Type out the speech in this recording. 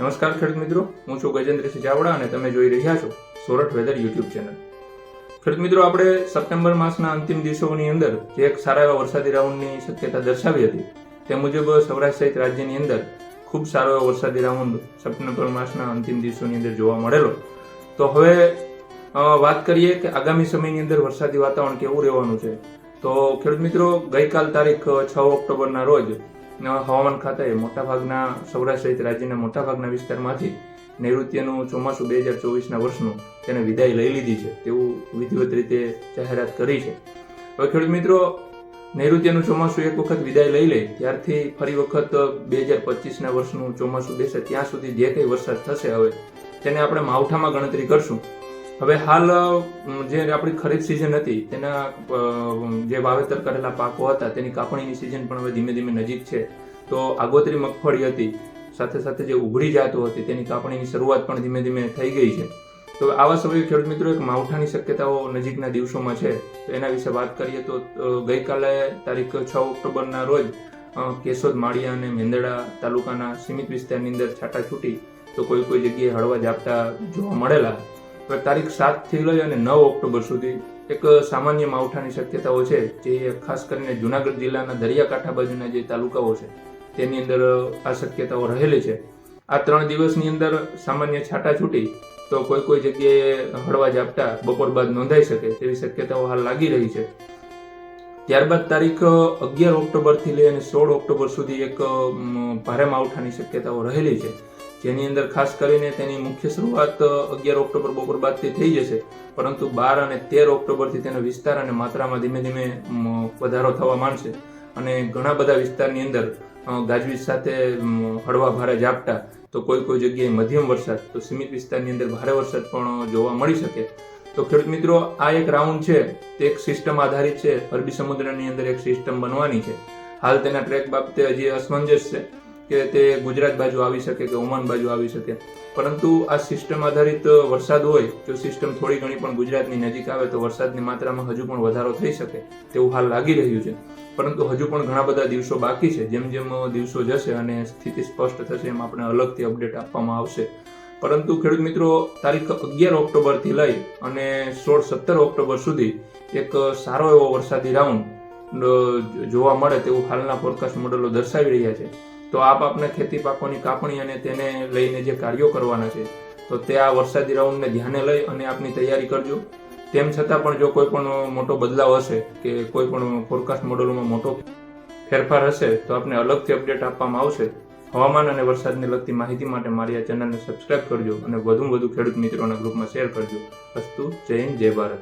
નમસ્કાર ખેડૂત મિત્રો, હું છું ગજેન્દ્રસિંહ ચાવડા અને તમે જોઈ રહ્યા છો સોરઠ વેધર યુટ્યુબ ચેનલ. ખેડૂત મિત્રો, આપણે સપ્ટેમ્બર માસના અંતિમ દિવસોની અંદર જે એક સારા એવા વરસાદી રાઉન્ડની શક્યતા દર્શાવી હતી, તે મુજબ સૌરાષ્ટ્ર સહિત રાજ્યની અંદર ખૂબ સારો એવો વરસાદી રાઉન્ડ સપ્ટેમ્બર માસના અંતિમ દિવસોની અંદર જોવા મળેલો. તો હવે વાત કરીએ કે આગામી સમયની અંદર વરસાદી વાતાવરણ કેવું રહેવાનું છે. તો ખેડૂત મિત્રો, ગઈકાલ તારીખ છ ઓક્ટોબરના રોજ હવામાન ખાતાએ મોટાભાગના સૌરાષ્ટ્ર સહિત રાજ્યના મોટાભાગના વિસ્તારમાંથી નૈઋત્યનું ચોમાસું બે હજાર ચોવીસના વર્ષનું તેને વિદાય લઈ લીધી છે. તેવું વિધિવત રીતે જાહેરાત કરી છે. હવે ખેડૂત મિત્રો, નૈઋત્યનું ચોમાસું એક વખત વિદાય લઈ લે, ત્યારથી ફરી વખત બે હજાર પચીસના વર્ષનું ચોમાસું બેસે, ત્યાં સુધી જે કંઈ વરસાદ થશે હવે, તેને આપણે માવઠામાં ગણતરી કરશું. હવે હાલ જે આપણી ખરીફ સિઝન હતી, તેના જે વાવેતર કરેલા પાકો હતા, તેની કાપણીની સિઝન પણ હવે ધીમે ધીમે નજીક છે. તો આગોતરી મગફળી હતી, સાથે સાથે જે ઉઘડી જાતો હતી, તેની કાપણીની શરૂઆત પણ ધીમે ધીમે થઈ ગઈ છે. તો આવા સમયે ખેડૂત મિત્રો, એક માવઠાની શક્યતાઓ નજીકના દિવસોમાં છે. તો એના વિશે વાત કરીએ તો ગઈકાલે તારીખ છ ઓક્ટોબરના રોજ કેશોદ માળિયા અને મેંદડા તાલુકાના સીમિત વિસ્તારની અંદર છાટાછૂટી તો કોઈ કોઈ જગ્યાએ હળવા ઝાપટા જોવા મળેલા. તારીખ સાતથી લઈ અને નવ ઓક્ટોબર સુધી એક સામાન્ય માવઠાની શક્યતાઓ છે, જે ખાસ કરીને જુનાગઢ જિલ્લાના દરિયાકાંઠા બાજુના જે તાલુકાઓ છે, તેની અંદર આ શક્યતાઓ રહેલી છે. આ ત્રણ દિવસની અંદર સામાન્ય છાટાછૂટી તો કોઈ કોઈ જગ્યાએ હળવા ઝાપટા બપોર બાદ નોંધાઈ શકે તેવી શક્યતાઓ હાલ લાગી રહી છે. ત્યારબાદ તારીખ અગિયાર ઓક્ટોબરથી લઈ અને સોળ ઓક્ટોબર સુધી એક ભારે માવઠાની શક્યતાઓ રહેલી છે. જેની અંદર ખાસ કરીને તેની મુખ્ય શરૂઆત અગિયાર ઓક્ટોબર બપોર બાદથી થઈ જશે. પરંતુ બાર અને તેર ઓક્ટોબરથી તેનો વિસ્તાર અને માત્રામાં ધીમે ધીમે વધારો થવા માંડશે. અને ઘણા બધા વિસ્તારની અંદર ગાજવીજ સાથે હળવા ભારે ઝાપટા, તો કોઈ કોઈ જગ્યાએ મધ્યમ વરસાદ, તો સીમિત વિસ્તારની અંદર ભારે વરસાદ પણ જોવા મળી શકે. તો ખેડૂત મિત્રો, આ એક રાઉન્ડ છે. તે એક સિસ્ટમ આધારિત છે. અરબી સમુદ્રની અંદર એક સિસ્ટમ બનવાની છે. હાલ તેના ટ્રેક બાબતે હજી અસમંજસ છે. કે તે ગુજરાત બાજુ આવી શકે કે ઓમાન બાજુ આવી શકે. પરંતુ આ સિસ્ટમ આધારિત વરસાદ હોય, જો સિસ્ટમ થોડી ઘણી પણ ગુજરાતની નજીક આવે તો વરસાદની માત્રામાં હજુ પણ વધારો થઈ શકે તેવું હાલ લાગી રહ્યું છે. પરંતુ હજુ પણ ઘણા બધા દિવસો બાકી છે, જેમ જેમ દિવસો જશે અને સ્થિતિ સ્પષ્ટ થશે એમ આપણે અલગથી અપડેટ આપવામાં આવશે. પરંતુ ખેડૂત મિત્રો, તારીખ અગિયાર ઓક્ટોબરથી લઈ અને સોળ સત્તર ઓક્ટોબર સુધી એક સારો એવો વરસાદી રાઉન્ડ જોવા મળે તેવું હાલના ફોરકાસ્ટ મોડેલો દર્શાવી રહ્યા છે. તો આપ આપને ખેતી પાકોની કાપણી અને તેને લઈને જે કાર્યો કરવાના છે, તો તે આ વરસાદી રાઉન્ડને ધ્યાને લઈ અને આપની તૈયારી કરજો. તેમ છતાં પણ જો કોઈ પણ મોટો બદલાવ હશે કે કોઈ પણ ફોરકાસ્ટ મોડેલોમાં મોટો ફેરફાર હશે, તો આપને અલગથી અપડેટ આપવામાં આવશે. હવામાન અને વરસાદને લગતી માહિતી માટે મારી આ ચેનલને સબસ્ક્રાઇબ કરજો અને વધુ વધુ ખેડૂત મિત્રોના ગ્રુપમાં શેર કરજો. અસ્તુ, જય હિન્દ, જય ભારત.